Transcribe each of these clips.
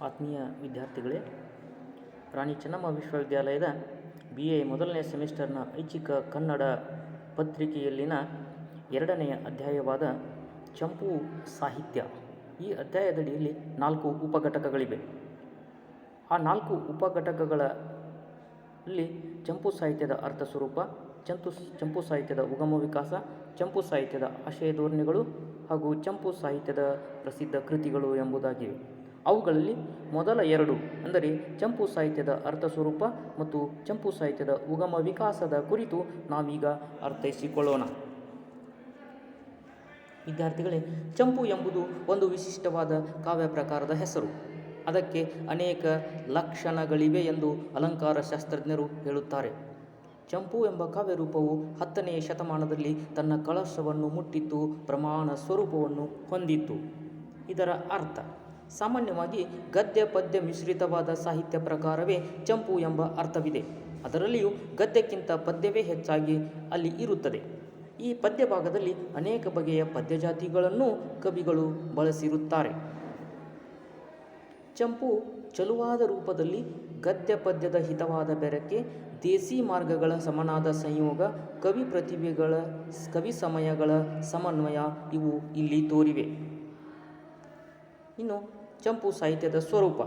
ಆತ್ಮೀಯ ವಿದ್ಯಾರ್ಥಿಗಳೇ, ರಾಣಿ ಚೆನ್ನಮ್ಮ ವಿಶ್ವವಿದ್ಯಾಲಯದ ಬಿ ಎ ಮೊದಲನೇ ಸೆಮಿಸ್ಟರ್ನ ಐಚ್ಛಿಕ ಕನ್ನಡ ಪತ್ರಿಕೆಯಲ್ಲಿನ ಎರಡನೆಯ ಅಧ್ಯಾಯವಾದ ಚಂಪು ಸಾಹಿತ್ಯ. ಈ ಅಧ್ಯಾಯದಡಿಯಲ್ಲಿ ನಾಲ್ಕು ಉಪಘಟಕಗಳಿವೆ. ಆ ನಾಲ್ಕು ಉಪಘಟಕಗಳಲ್ಲಿ ಚಂಪು ಸಾಹಿತ್ಯದ ಅರ್ಥ ಸ್ವರೂಪ, ಚಂತು ಚಂಪು ಸಾಹಿತ್ಯದ ಉಗಮ ವಿಕಾಸ, ಚಂಪು ಸಾಹಿತ್ಯದ ಆಶಯ ಧೋರಣೆಗಳು ಹಾಗೂ ಚಂಪು ಸಾಹಿತ್ಯದ ಪ್ರಸಿದ್ಧ ಕೃತಿಗಳು ಎಂಬುದಾಗಿವೆ. ಅವುಗಳಲ್ಲಿ ಮೊದಲ ಎರಡು ಅಂದರೆ ಚಂಪು ಸಾಹಿತ್ಯದ ಅರ್ಥ ಸ್ವರೂಪ ಮತ್ತು ಚಂಪು ಸಾಹಿತ್ಯದ ಉಗಮ ವಿಕಾಸದ ಕುರಿತು ನಾವೀಗ ಅರ್ಥೈಸಿಕೊಳ್ಳೋಣ. ವಿದ್ಯಾರ್ಥಿಗಳೇ, ಚಂಪು ಎಂಬುದು ಒಂದು ವಿಶಿಷ್ಟವಾದ ಕಾವ್ಯ ಪ್ರಕಾರದ ಹೆಸರು. ಅದಕ್ಕೆ ಅನೇಕ ಲಕ್ಷಣಗಳಿವೆ ಎಂದು ಅಲಂಕಾರ ಶಾಸ್ತ್ರಜ್ಞರು ಹೇಳುತ್ತಾರೆ. ಚಂಪು ಎಂಬ ಕಾವ್ಯರೂಪವು ಹತ್ತನೆಯ ಶತಮಾನದಲ್ಲಿ ತನ್ನ ಕಳಶವನ್ನು ಮುಟ್ಟಿತ್ತು ಪ್ರಮಾಣ ಸ್ವರೂಪವನ್ನು ಹೊಂದಿತ್ತು. ಇದರ ಅರ್ಥ ಸಾಮಾನ್ಯವಾಗಿ ಗದ್ಯ ಪದ್ಯ ಮಿಶ್ರಿತವಾದ ಸಾಹಿತ್ಯ ಪ್ರಕಾರವೇ ಚಂಪು ಎಂಬ ಅರ್ಥವಿದೆ. ಅದರಲ್ಲಿಯೂ ಗದ್ಯಕ್ಕಿಂತ ಪದ್ಯವೇ ಹೆಚ್ಚಾಗಿ ಅಲ್ಲಿ ಇರುತ್ತದೆ. ಈ ಪದ್ಯ ಭಾಗದಲ್ಲಿ ಅನೇಕ ಬಗೆಯ ಪದ್ಯಜಾತಿಗಳನ್ನು ಕವಿಗಳು ಬಳಸಿರುತ್ತಾರೆ. ಚಂಪು ಚಲುವಾದ ರೂಪದಲ್ಲಿ ಗದ್ಯ ಪದ್ಯದ ಹಿತವಾದ ಬೆರಕೆ, ದೇಸಿ ಮಾರ್ಗಗಳ ಸಮನಾದ ಸಂಯೋಗ, ಕವಿ ಪ್ರತಿಭೆಗಳ ಕವಿ ಸಮಯಗಳ ಸಮನ್ವಯ ಇವು ಇಲ್ಲಿ ತೋರಿವೆ. ಇನ್ನು ಚಂಪು ಸಾಹಿತ್ಯದ ಸ್ವರೂಪ.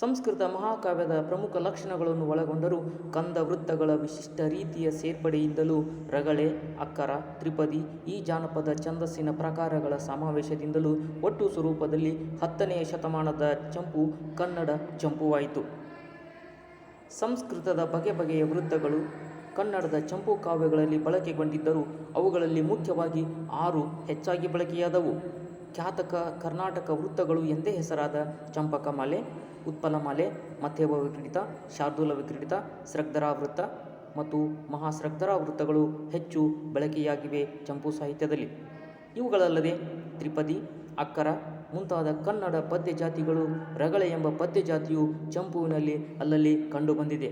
ಸಂಸ್ಕೃತ ಮಹಾಕಾವ್ಯದ ಪ್ರಮುಖ ಲಕ್ಷಣಗಳನ್ನು ಒಳಗೊಂಡರೂ ಕಂದ ವೃತ್ತಗಳ ವಿಶಿಷ್ಟ ರೀತಿಯ ಸೇರ್ಪಡೆಯಿಂದಲೂ ರಗಳೆ, ಅಕ್ಕರ, ತ್ರಿಪದಿ, ಈ ಜಾನಪದ ಛಂದಸ್ಸಿನ ಪ್ರಕಾರಗಳ ಸಮಾವೇಶದಿಂದಲೂ ಒಟ್ಟು ಸ್ವರೂಪದಲ್ಲಿ ಹತ್ತನೆಯ ಶತಮಾನದ ಚಂಪು ಕನ್ನಡ ಚಂಪುವಾಯಿತು. ಸಂಸ್ಕೃತದ ಬಗೆ ಬಗೆಯ ವೃತ್ತಗಳು ಕನ್ನಡದ ಚಂಪು ಕಾವ್ಯಗಳಲ್ಲಿ ಬಳಕೆಗೊಂಡಿದ್ದರೂ ಅವುಗಳಲ್ಲಿ ಮುಖ್ಯವಾಗಿ ಆರು ಹೆಚ್ಚಾಗಿ ಬಳಕೆಯಾದವು. ಖ್ಯಾತಕ ಕರ್ನಾಟಕ ವೃತ್ತಗಳು ಎಂದೇ ಹೆಸರಾದ ಚಂಪಕಮಾಲೆ, ಉತ್ಪಲಮಾಲೆ ಮಥೇವ ವಿಕ್ರೀಡಿತ, ಶಾರ್ದೂಲ ವಿಕ್ರೀಡಿತ ವೃತ್ತ ಮತ್ತು ವೃತ್ತಗಳು ಹೆಚ್ಚು ಬಳಕೆಯಾಗಿವೆ ಚಂಪು ಸಾಹಿತ್ಯದಲ್ಲಿ. ಇವುಗಳಲ್ಲದೆ ತ್ರಿಪದಿ, ಅಕ್ಕರ ಮುಂತಾದ ಕನ್ನಡ ಪದ್ಯ ಜಾತಿಗಳು ರಗಳೆ ಎಂಬ ಪದ್ಯ ಜಾತಿಯು ಚಂಪುವಿನಲ್ಲಿ ಅಲ್ಲಲ್ಲಿ ಕಂಡುಬಂದಿದೆ.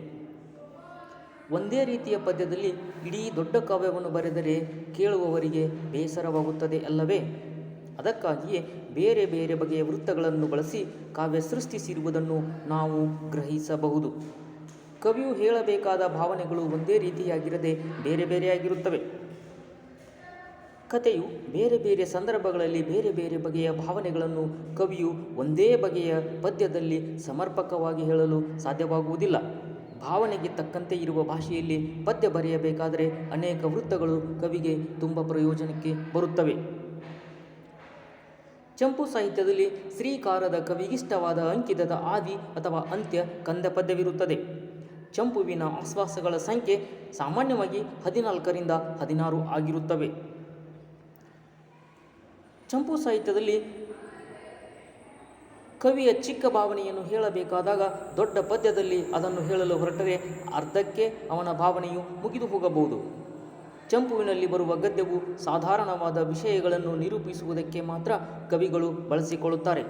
ಒಂದೇ ರೀತಿಯ ಪದ್ಯದಲ್ಲಿ ಇಡೀ ದೊಡ್ಡ ಕಾವ್ಯವನ್ನು ಬರೆದರೆ ಕೇಳುವವರಿಗೆ ಬೇಸರವಾಗುತ್ತದೆ ಅಲ್ಲವೇ? ಅದಕ್ಕಾಗಿಯೇ ಬೇರೆ ಬೇರೆ ಬಗೆಯ ವೃತ್ತಗಳನ್ನು ಬಳಸಿ ಕಾವ್ಯ ಸೃಷ್ಟಿಸಿರುವುದನ್ನು ನಾವು ಗ್ರಹಿಸಬಹುದು. ಕವಿಯು ಹೇಳಬೇಕಾದ ಭಾವನೆಗಳು ಒಂದೇ ರೀತಿಯಾಗಿರದೆ ಬೇರೆ ಬೇರೆಯಾಗಿರುತ್ತವೆ ಕಥೆಯು ಬೇರೆ ಬೇರೆ ಸಂದರ್ಭಗಳಲ್ಲಿ ಬೇರೆ ಬೇರೆ ಬಗೆಯ ಭಾವನೆಗಳನ್ನು ಕವಿಯು ಒಂದೇ ಬಗೆಯ ಪದ್ಯದಲ್ಲಿ ಸಮರ್ಪಕವಾಗಿ ಹೇಳಲು ಸಾಧ್ಯವಾಗುವುದಿಲ್ಲ. ಭಾವನೆಗೆ ತಕ್ಕಂತೆ ಇರುವ ಭಾಷೆಯಲ್ಲಿ ಪದ್ಯ ಬರೆಯಬೇಕಾದರೆ ಅನೇಕ ವೃತ್ತಗಳು ಕವಿಗೆ ತುಂಬ ಪ್ರಯೋಜನಕ್ಕೆ ಬರುತ್ತವೆ. ಚಂಪು ಸಾಹಿತ್ಯದಲ್ಲಿ ಶ್ರೀಕಾರದ ಕವಿಗಿಷ್ಟವಾದ ಅಂಕಿತದ ಆದಿ ಅಥವಾ ಅಂತ್ಯ ಕಂದ ಪದ್ಯವಿರುತ್ತದೆ ಚಂಪುವಿನ ಆಶ್ವಾಸಗಳ ಸಂಖ್ಯೆ ಸಾಮಾನ್ಯವಾಗಿ ಹದಿನಾಲ್ಕರಿಂದ ಹದಿನಾರು ಆಗಿರುತ್ತವೆ. ಚಂಪು ಸಾಹಿತ್ಯದಲ್ಲಿ ಕವಿಯ ಚಿಕ್ಕ ಭಾವನೆಯನ್ನು ಹೇಳಬೇಕಾದಾಗ ದೊಡ್ಡ ಪದ್ಯದಲ್ಲಿ ಅದನ್ನು ಹೇಳಲು ಹೊರಟರೆ ಅರ್ಧಕ್ಕೆ ಅವನ ಭಾವನೆಯು ಮುಗಿದು ಹೋಗಬಹುದು. ಚಂಪುವಿನಲ್ಲಿ ಬರುವ ಗದ್ಯವು ಸಾಧಾರಣವಾದ ವಿಷಯಗಳನ್ನು ನಿರೂಪಿಸುವುದಕ್ಕೆ ಮಾತ್ರ ಕವಿಗಳು ಬಳಸಿಕೊಳ್ಳುತ್ತಾರೆ.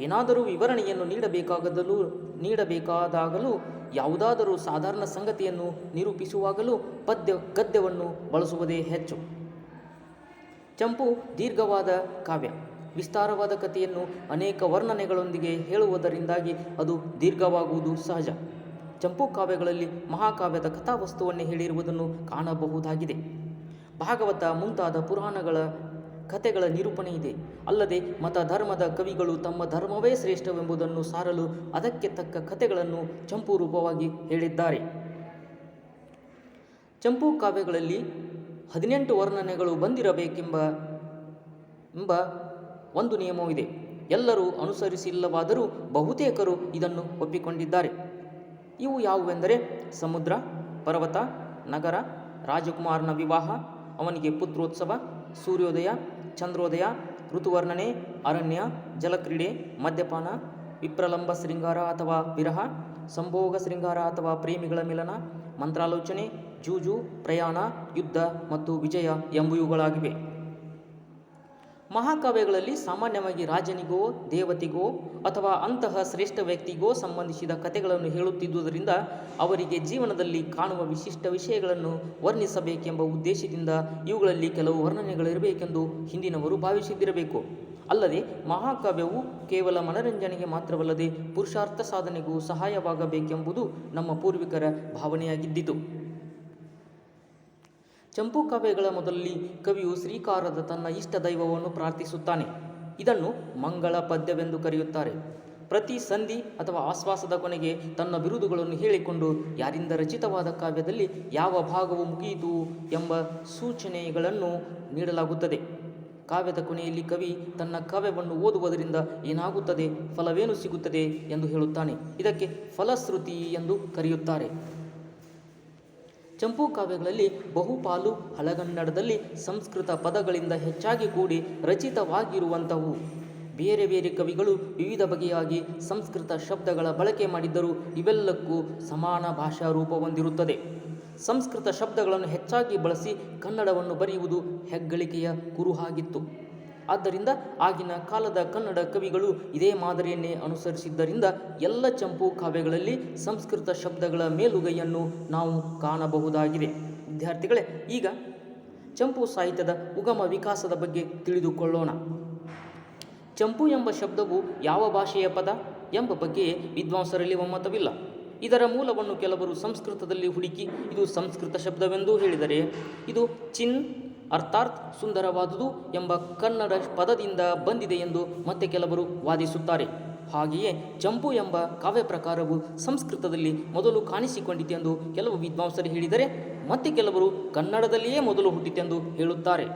ಏನಾದರೂ ವಿವರಣೆಯನ್ನು ನೀಡಬೇಕಾಗದಲೂ, ನೀಡಬೇಕಾದಾಗಲೂ, ಯಾವುದಾದರೂ ಸಾಧಾರಣ ಸಂಗತಿಯನ್ನು ನಿರೂಪಿಸುವಾಗಲೂ ಪದ್ಯ, ಗದ್ಯವನ್ನು ಬಳಸುವುದೇ ಹೆಚ್ಚು. ಚಂಪು ದೀರ್ಘವಾದ ಕಾವ್ಯ, ವಿಸ್ತಾರವಾದ ಕಥೆಯನ್ನು ಅನೇಕ ವರ್ಣನೆಗಳೊಂದಿಗೆ ಹೇಳುವುದರಿಂದಾಗಿ ಅದು ದೀರ್ಘವಾಗುವುದು ಸಹಜ. ಚಂಪು ಕಾವ್ಯಗಳಲ್ಲಿ ಮಹಾಕಾವ್ಯದ ಕಥಾವಸ್ತುವನ್ನೇ ಹೇಳಿರುವುದನ್ನು ಕಾಣಬಹುದಾಗಿದೆ. ಭಾಗವತ ಮುಂತಾದ ಪುರಾಣಗಳ ಕಥೆಗಳ ನಿರೂಪಣೆ ಇದೆ. ಅಲ್ಲದೆ ಮತ ಧರ್ಮದ ಕವಿಗಳು ತಮ್ಮ ಧರ್ಮವೇ ಶ್ರೇಷ್ಠವೆಂಬುದನ್ನು ಸಾರಲು ಅದಕ್ಕೆ ತಕ್ಕ ಕಥೆಗಳನ್ನು ಚಂಪು ರೂಪವಾಗಿ ಹೇಳಿದ್ದಾರೆ. ಚಂಪು ಕಾವ್ಯಗಳಲ್ಲಿ ಹದಿನೆಂಟು ವರ್ಣನೆಗಳು ಬಂದಿರಬೇಕೆಂಬ, ಎಂಬ ಒಂದು ನಿಯಮವಿದೆ. ಎಲ್ಲರೂ ಅನುಸರಿಸಿಲ್ಲವಾದರೂ ಬಹುತೇಕರು ಇದನ್ನು ಒಪ್ಪಿಕೊಂಡಿದ್ದಾರೆ. ಇವು ಯಾವುವೆಂದರೆ ಸಮುದ್ರ, ಪರ್ವತ, ನಗರ, ರಾಜಕುಮಾರನ ವಿವಾಹ ಅವನಿಗೆ ಪುತ್ರೋತ್ಸವ, ಸೂರ್ಯೋದಯ, ಚಂದ್ರೋದಯ, ಋತುವರ್ಣನೆ, ಅರಣ್ಯ, ಜಲಕ್ರೀಡೆ, ಮದ್ಯಪಾನ, ವಿಪ್ರಲಂಬ ಶೃಂಗಾರ ಅಥವಾ ವಿರಹ, ಸಂಭೋಗ ಶೃಂಗಾರ ಅಥವಾ ಪ್ರೇಮಿಗಳ ಮಿಲನ, ಮಂತ್ರಾಲೋಚನೆ, ಜೂಜು, ಪ್ರಯಾಣ, ಯುದ್ಧ ಮತ್ತು ವಿಜಯ ಎಂಬುವುಗಳಾಗಿವೆ. ಮಹಾಕಾವ್ಯಗಳಲ್ಲಿ ಸಾಮಾನ್ಯವಾಗಿ ರಾಜನಿಗೋ, ದೇವತೆಗೋ ಅಥವಾ ಅಂತಹ ಶ್ರೇಷ್ಠ ವ್ಯಕ್ತಿಗೋ ಸಂಬಂಧಿಸಿದ ಕಥೆಗಳನ್ನು ಹೇಳುತ್ತಿದ್ದುದರಿಂದ ಅವರಿಗೆ ಜೀವನದಲ್ಲಿ ಕಾಣುವ ವಿಶಿಷ್ಟ ವಿಷಯಗಳನ್ನು ವರ್ಣಿಸಬೇಕೆಂಬ ಉದ್ದೇಶದಿಂದ ಇವುಗಳಲ್ಲಿ ಕೆಲವು ವರ್ಣನೆಗಳಿರಬೇಕೆಂದು ಹಿಂದಿನವರು ಭಾವಿಸಿದ್ದಿರಬೇಕು. ಅಲ್ಲದೆ ಮಹಾಕಾವ್ಯವು ಕೇವಲ ಮನರಂಜನೆಗೆ ಮಾತ್ರವಲ್ಲದೆ ಪುರುಷಾರ್ಥ ಸಾಧನೆಗೂ ಸಹಾಯವಾಗಬೇಕೆಂಬುದು ನಮ್ಮ ಪೂರ್ವಿಕರ ಭಾವನೆಯಾಗಿದ್ದಿತು. ಚಂಪು ಕಾವ್ಯಗಳ ಮೊದಲಲ್ಲಿ ಕವಿಯು ಶ್ರೀಕಾರದ ತನ್ನ ಇಷ್ಟ ದೈವವನ್ನು ಪ್ರಾರ್ಥಿಸುತ್ತಾನೆ. ಇದನ್ನು ಮಂಗಳ ಪದ್ಯವೆಂದು ಕರೆಯುತ್ತಾರೆ. ಪ್ರತಿ ಸಂಧಿ ಅಥವಾ ಆಶ್ವಾಸದ ಕೊನೆಗೆ ತನ್ನ ಬಿರುದುಗಳನ್ನು ಹೇಳಿಕೊಂಡು ಯಾರಿಂದ ರಚಿತವಾದ ಕಾವ್ಯದಲ್ಲಿ ಯಾವ ಭಾಗವು ಮುಗಿಯಿತು ಎಂಬ ಸೂಚನೆಗಳನ್ನು ನೀಡಲಾಗುತ್ತದೆ. ಕಾವ್ಯದ ಕೊನೆಯಲ್ಲಿ ಕವಿ ತನ್ನ ಕಾವ್ಯವನ್ನು ಓದುವುದರಿಂದ ಏನಾಗುತ್ತದೆ, ಫಲವೇನು ಸಿಗುತ್ತದೆ ಎಂದು ಹೇಳುತ್ತಾನೆ. ಇದಕ್ಕೆ ಫಲಶ್ರುತಿ ಎಂದು ಕರೆಯುತ್ತಾರೆ. ಚಂಪು ಕಾವ್ಯಗಳಲ್ಲಿ ಬಹುಪಾಲು ಹಳಗನ್ನಡದಲ್ಲಿ ಸಂಸ್ಕೃತ ಪದಗಳಿಂದ ಹೆಚ್ಚಾಗಿ ಕೂಡಿ ರಚಿತವಾಗಿರುವಂಥವು. ಬೇರೆ ಬೇರೆ ಕವಿಗಳು ವಿವಿಧ ಬಗೆಯಾಗಿ ಸಂಸ್ಕೃತ ಶಬ್ದಗಳ ಬಳಕೆ ಮಾಡಿದ್ದರೂ ಇವೆಲ್ಲಕ್ಕೂ ಸಮಾನ ಭಾಷಾ ರೂಪ ಹೊಂದಿರುತ್ತದೆ. ಸಂಸ್ಕೃತ ಶಬ್ದಗಳನ್ನು ಹೆಚ್ಚಾಗಿ ಬಳಸಿ ಕನ್ನಡವನ್ನು ಬರೆಯುವುದು ಹೆಗ್ಗಳಿಕೆಯ ಕುರುಹಾಗಿತ್ತು. ಆದ್ದರಿಂದ ಆಗಿನ ಕಾಲದ ಕನ್ನಡ ಕವಿಗಳು ಇದೇ ಮಾದರಿಯನ್ನೇ ಅನುಸರಿಸಿದ್ದರಿಂದ ಎಲ್ಲ ಚಂಪು ಕಾವ್ಯಗಳಲ್ಲಿ ಸಂಸ್ಕೃತ ಶಬ್ದಗಳ ಮೇಲುಗೈಯನ್ನು ನಾವು ಕಾಣಬಹುದಾಗಿದೆ. ವಿದ್ಯಾರ್ಥಿಗಳೇ, ಈಗ ಚಂಪು ಸಾಹಿತ್ಯದ ಉಗಮ ವಿಕಾಸದ ಬಗ್ಗೆ ತಿಳಿದುಕೊಳ್ಳೋಣ. ಚಂಪು ಎಂಬ ಶಬ್ದವು ಯಾವ ಭಾಷೆಯ ಪದ ಎಂಬ ಬಗ್ಗೆ ವಿದ್ವಾಂಸರಲ್ಲಿ ಒಮ್ಮತವಿಲ್ಲ. ಇದರ ಮೂಲವನ್ನು ಕೆಲವರು ಸಂಸ್ಕೃತದಲ್ಲಿ ಹುಡುಕಿ, ಇದು ಸಂಸ್ಕೃತ ಶಬ್ದವೆಂದು ಹೇಳಿದರೆ, ಇದು ಚಿನ್ ಅರ್ಥಾತ್ ಸುಂದರವಾದುದು ಎಂಬ ಕನ್ನಡ ಪದದಿಂದ ಬಂದಿದೆ ಎಂದು ಮತ್ತೆ ಕೆಲವರು ವಾದಿಸುತ್ತಾರೆ. ಹಾಗೆಯೇ ಚಂಪು ಎಂಬ ಕಾವ್ಯ ಪ್ರಕಾರವು ಸಂಸ್ಕೃತದಲ್ಲಿ ಮೊದಲು ಕಾಣಿಸಿಕೊಂಡಿತೆಂದು ಕೆಲವು ವಿದ್ವಾಂಸರು ಹೇಳಿದರೆ ಮತ್ತೆ ಕೆಲವರು ಕನ್ನಡದಲ್ಲಿಯೇ ಮೊದಲು ಹುಟ್ಟಿತೆಂದು ಹೇಳುತ್ತಾರೆ.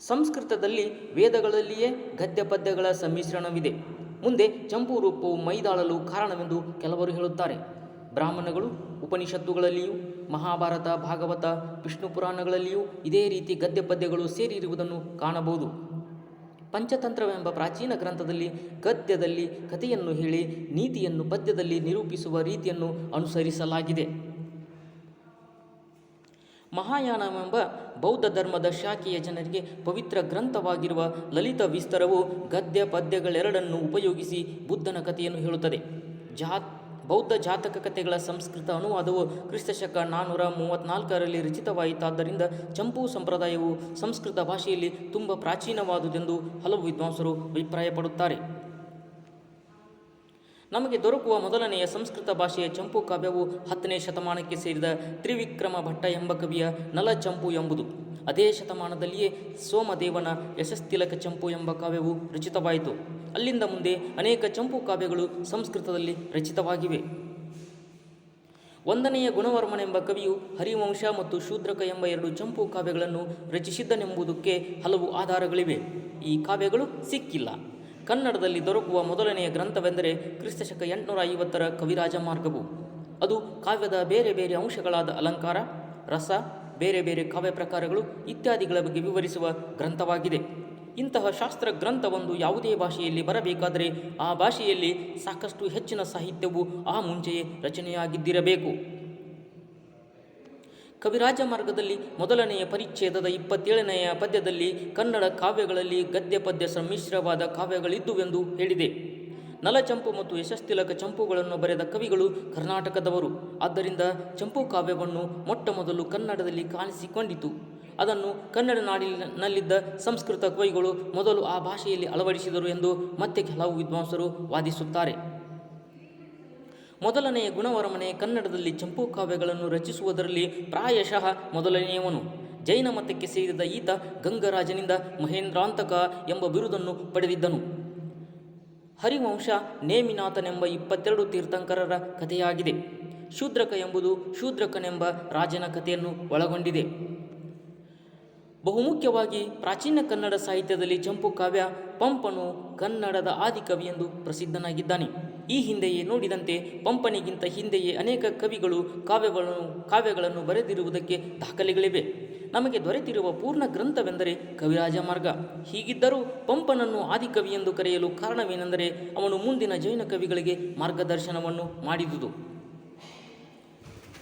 ಸಂಸ್ಕೃತದಲ್ಲಿ ವೇದಗಳಲ್ಲಿಯೇ ಗದ್ಯ ಪದ್ಯಗಳ ಸಮ್ಮಿಶ್ರಣವಿದೆ. ಮುಂದೆ ಚಂಪು ರೂಪವು ಮೈದಾಳಲು ಕಾರಣವೆಂದು ಕೆಲವರು ಹೇಳುತ್ತಾರೆ. ಬ್ರಾಹ್ಮಣಗಳು ಉಪನಿಷತ್ತುಗಳಲ್ಲಿಯೂ ಮಹಾಭಾರತ, ಭಾಗವತ, ವಿಷ್ಣು ಪುರಾಣಗಳಲ್ಲಿಯೂ ಇದೇ ರೀತಿ ಗದ್ಯ ಪದ್ಯಗಳು ಸೇರಿರುವುದನ್ನು ಕಾಣಬಹುದು. ಪಂಚತಂತ್ರವೆಂಬ ಪ್ರಾಚೀನ ಗ್ರಂಥದಲ್ಲಿ ಗದ್ಯದಲ್ಲಿ ಕಥೆಯನ್ನು ಹೇಳಿ ನೀತಿಯನ್ನು ಪದ್ಯದಲ್ಲಿ ನಿರೂಪಿಸುವ ರೀತಿಯನ್ನು ಅನುಸರಿಸಲಾಗಿದೆ. ಮಹಾಯಾನವೆಂಬ ಬೌದ್ಧ ಧರ್ಮದ ಶಾಖೆಯ ಜನರಿಗೆ ಪವಿತ್ರ ಗ್ರಂಥವಾಗಿರುವ ಲಲಿತ ವಿಸ್ತರವು ಗದ್ಯ ಪದ್ಯಗಳೆರಡನ್ನು ಉಪಯೋಗಿಸಿ ಬುದ್ಧನ ಕಥೆಯನ್ನು ಹೇಳುತ್ತದೆ. ಜಾತ್ ಬೌದ್ಧ ಜಾತಕ ಕಥೆಗಳ ಸಂಸ್ಕೃತ ಅನುವಾದವು ಕ್ರಿಸ್ತಶಕ ನಾನ್ನೂರ ಮೂವತ್ತ್ನಾಲ್ಕರಲ್ಲಿ ರಚಿತವಾಯಿತಾದ್ದರಿಂದ ಚಂಪು ಸಂಪ್ರದಾಯವು ಸಂಸ್ಕೃತ ಭಾಷೆಯಲ್ಲಿ ತುಂಬ ಪ್ರಾಚೀನವಾದುದೆಂದು ಹಲವು ವಿದ್ವಾಂಸರು ಅಭಿಪ್ರಾಯಪಡುತ್ತಾರೆ. ನಮಗೆ ದೊರಕುವ ಮೊದಲನೆಯ ಸಂಸ್ಕೃತ ಭಾಷೆಯ ಚಂಪು ಕಾವ್ಯವು ಹತ್ತನೇ ಶತಮಾನಕ್ಕೆ ಸೇರಿದ ತ್ರಿವಿಕ್ರಮ ಭಟ್ಟ ಎಂಬ ಕವಿಯ ನಲ ಚಂಪು ಎಂಬುದು. ಅದೇ ಶತಮಾನದಲ್ಲಿಯೇ ಸೋಮದೇವನ ಯಶಸ್ತಿಲಕ ಚಂಪು ಎಂಬ ಕಾವ್ಯವು ರಚಿತವಾಯಿತು. ಅಲ್ಲಿಂದ ಮುಂದೆ ಅನೇಕ ಚಂಪು ಕಾವ್ಯಗಳು ಸಂಸ್ಕೃತದಲ್ಲಿ ರಚಿತವಾಗಿವೆ. ಒಂದನೆಯ ಗುಣವರ್ಮನೆಂಬ ಕವಿಯು ಹರಿವಂಶ ಮತ್ತು ಶೂದ್ರಕ ಎಂಬ ಎರಡು ಚಂಪು ಕಾವ್ಯಗಳನ್ನು ರಚಿಸಿದ್ದನೆಂಬುದಕ್ಕೆ ಹಲವು ಆಧಾರಗಳಿವೆ. ಈ ಕಾವ್ಯಗಳು ಸಿಕ್ಕಿಲ್ಲ. ಕನ್ನಡದಲ್ಲಿ ದೊರಕುವ ಮೊದಲನೆಯ ಗ್ರಂಥವೆಂದರೆ ಕ್ರಿಸ್ತಶಕ ಎಂಟುನೂರ ಐವತ್ತರ ಕವಿರಾಜ ಮಾರ್ಗವು. ಅದು ಕಾವ್ಯದ ಬೇರೆ ಬೇರೆ ಅಂಶಗಳಾದ ಅಲಂಕಾರ, ರಸ, ಬೇರೆ ಬೇರೆ ಕಾವ್ಯ ಪ್ರಕಾರಗಳು ಇತ್ಯಾದಿಗಳ ಬಗ್ಗೆ ವಿವರಿಸುವ ಗ್ರಂಥವಾಗಿದೆ. ಇಂತಹ ಶಾಸ್ತ್ರ ಗ್ರಂಥವೊಂದು ಯಾವುದೇ ಭಾಷೆಯಲ್ಲಿ ಬರಬೇಕಾದರೆ ಆ ಭಾಷೆಯಲ್ಲಿ ಸಾಕಷ್ಟು ಹೆಚ್ಚಿನ ಸಾಹಿತ್ಯವು ಆ ಮುಂಚೆಯೇ ರಚನೆಯಾಗಿದ್ದಿರಬೇಕು. ಕವಿರಾಜ ಮಾರ್ಗದಲ್ಲಿ ಮೊದಲನೆಯ ಪರಿಚ್ಛೇದದ ಇಪ್ಪತ್ತೇಳನೆಯ ಪದ್ಯದಲ್ಲಿ ಕನ್ನಡ ಕಾವ್ಯಗಳಲ್ಲಿ ಗದ್ಯ ಪದ್ಯ ಸಮ್ಮಿಶ್ರವಾದ ಕಾವ್ಯಗಳಿದ್ದುವೆಂದು ಹೇಳಿದೆ. ನಲಚಂಪು ಮತ್ತು ಯಶಸ್ತಿಲಕ ಚಂಪುಗಳನ್ನು ಬರೆದ ಕವಿಗಳು ಕರ್ನಾಟಕದವರು. ಆದ್ದರಿಂದ ಚಂಪು ಕಾವ್ಯವನ್ನು ಮೊಟ್ಟ ಮೊದಲು ಕನ್ನಡದಲ್ಲಿ ಕಾಣಿಸಿಕೊಂಡಿತು. ಅದನ್ನು ಕನ್ನಡ ನಾಡಿನಲ್ಲಿದ್ದ ಸಂಸ್ಕೃತ ಕವಿಗಳು ಮೊದಲು ಆ ಭಾಷೆಯಲ್ಲಿ ಅಳವಡಿಸಿದರು ಎಂದು ಮತ್ತೆ ಕೆಲವು ವಿದ್ವಾಂಸರು ವಾದಿಸುತ್ತಾರೆ. ಮೊದಲನೆಯ ಗುಣವರ್ಮನೆ ಕನ್ನಡದಲ್ಲಿ ಚಂಪು ಕಾವ್ಯಗಳನ್ನು ರಚಿಸುವುದರಲ್ಲಿ ಪ್ರಾಯಶಃ ಮೊದಲನೆಯವನು. ಜೈನ ಮತಕ್ಕೆ ಸೇರಿದ ಈತ ಗಂಗರಾಜನಿಂದ ಮಹೇಂದ್ರಾಂತಕ ಎಂಬ ಬಿರುದನ್ನು ಪಡೆದಿದ್ದನು. ಹರಿವಂಶ ನೇಮಿನಾಥನೆಂಬ ಇಪ್ಪತ್ತೆರಡು ತೀರ್ಥಂಕರರ ಕಥೆಯಾಗಿದೆ. ಶೂದ್ರಕ ಎಂಬುದು ಶೂದ್ರಕನೆಂಬ ರಾಜನ ಕಥೆಯನ್ನು ಒಳಗೊಂಡಿದೆ. ಬಹುಮುಖ್ಯವಾಗಿ ಪ್ರಾಚೀನ ಕನ್ನಡ ಸಾಹಿತ್ಯದಲ್ಲಿ ಚಂಪು ಕಾವ್ಯ ಪಂಪನು ಕನ್ನಡದ ಆದಿಕವಿ ಎಂದು ಪ್ರಸಿದ್ಧನಾಗಿದ್ದಾನೆ. ಈ ಹಿಂದೆಯೇ ನೋಡಿದಂತೆ ಪಂಪನಿಗಿಂತ ಹಿಂದೆಯೇ ಅನೇಕ ಕವಿಗಳು ಕಾವ್ಯಗಳನ್ನು ಕಾವ್ಯಗಳನ್ನು ಬರೆದಿರುವುದಕ್ಕೆ ದಾಖಲೆಗಳಿವೆ. ನಮಗೆ ದೊರೆತಿರುವ ಪೂರ್ಣ ಗ್ರಂಥವೆಂದರೆ ಕವಿರಾಜ ಮಾರ್ಗ. ಹೀಗಿದ್ದರೂ ಪಂಪನನ್ನು ಆದಿಕವಿ ಎಂದು ಕರೆಯಲು ಕಾರಣವೇನೆಂದರೆ ಅವನು ಮುಂದಿನ ಜೈನ ಕವಿಗಳಿಗೆ ಮಾರ್ಗದರ್ಶನವನ್ನು ಮಾಡಿದುದು.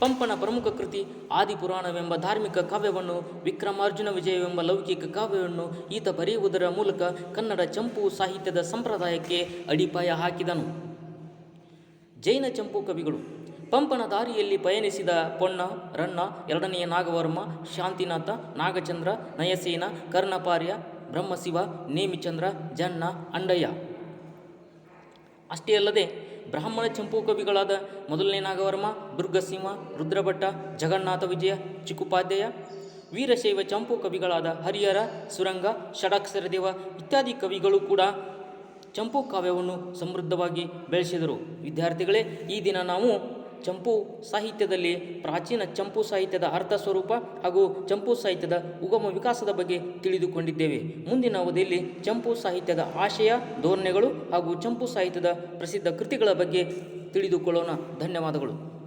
ಪಂಪನ ಪ್ರಮುಖ ಕೃತಿ ಆದಿಪುರಾಣವೆಂಬ ಧಾರ್ಮಿಕ ಕಾವ್ಯವನ್ನು, ವಿಕ್ರಮಾರ್ಜುನ ವಿಜಯವೆಂಬ ಲೌಕಿಕ ಕಾವ್ಯವನ್ನು ಈತ ಬರೆಯುವುದರ ಮೂಲಕ ಕನ್ನಡ ಚಂಪು ಸಾಹಿತ್ಯದ ಸಂಪ್ರದಾಯಕ್ಕೆ ಅಡಿಪಾಯ ಹಾಕಿದನು. ಜೈನ ಚಂಪು ಕವಿಗಳು, ಪಂಪನ ದಾರಿಯಲ್ಲಿ ಪಯಣಿಸಿದ ಪೊನ್ನ, ರನ್ನ, ಎರಡನೆಯ ನಾಗವರ್ಮ, ಶಾಂತಿನಾಥ, ನಾಗಚಂದ್ರ, ನಯಸೇನ, ಕರ್ಣಪಾರ್ಯ, ಬ್ರಹ್ಮಶಿವ, ನೇಮಿಚಂದ್ರ, ಜನ್ನ, ಅಂಡಯ್ಯ. ಅಷ್ಟೇ ಅಲ್ಲದೆ ಬ್ರಾಹ್ಮಣ ಚಂಪು ಕವಿಗಳಾದ ಮೊದಲನೇ ನಾಗವರ್ಮ ದುರ್ಗಸಿಂಹ ರುದ್ರಭಟ್ಟ, ಜಗನ್ನಾಥ ವಿಜಯ ಚಿಕ್ಕುಪಾಧ್ಯಾಯ ವೀರಶೈವ ಚಂಪು ಕವಿಗಳಾದ ಹರಿಹರ, ಸುರಂಗ ಷಡಾಕ್ಷರದೇವ ಇತ್ಯಾದಿ ಕವಿಗಳು ಕೂಡ ಚಂಪು ಕಾವ್ಯವನ್ನು ಸಮೃದ್ಧವಾಗಿ ಬೆಳೆಸಿದರು. ವಿದ್ಯಾರ್ಥಿಗಳೇ, ಈ ದಿನ ನಾವು ಚಂಪೂ ಸಾಹಿತ್ಯದಲ್ಲಿ ಪ್ರಾಚೀನ ಚಂಪು ಸಾಹಿತ್ಯದ ಅರ್ಥ ಸ್ವರೂಪ ಹಾಗೂ ಚಂಪು ಸಾಹಿತ್ಯದ ಉಗಮ ವಿಕಾಸದ ಬಗ್ಗೆ ತಿಳಿದುಕೊಂಡಿದ್ದೇವೆ. ಮುಂದಿನ ಅವಧಿಯಲ್ಲಿ ಚಂಪು ಸಾಹಿತ್ಯದ ಆಶಯ, ಧೋರಣೆಗಳು ಹಾಗೂ ಚಂಪು ಸಾಹಿತ್ಯದ ಪ್ರಸಿದ್ಧ ಕೃತಿಗಳ ಬಗ್ಗೆ ತಿಳಿದುಕೊಳ್ಳೋಣ. ಧನ್ಯವಾದಗಳು.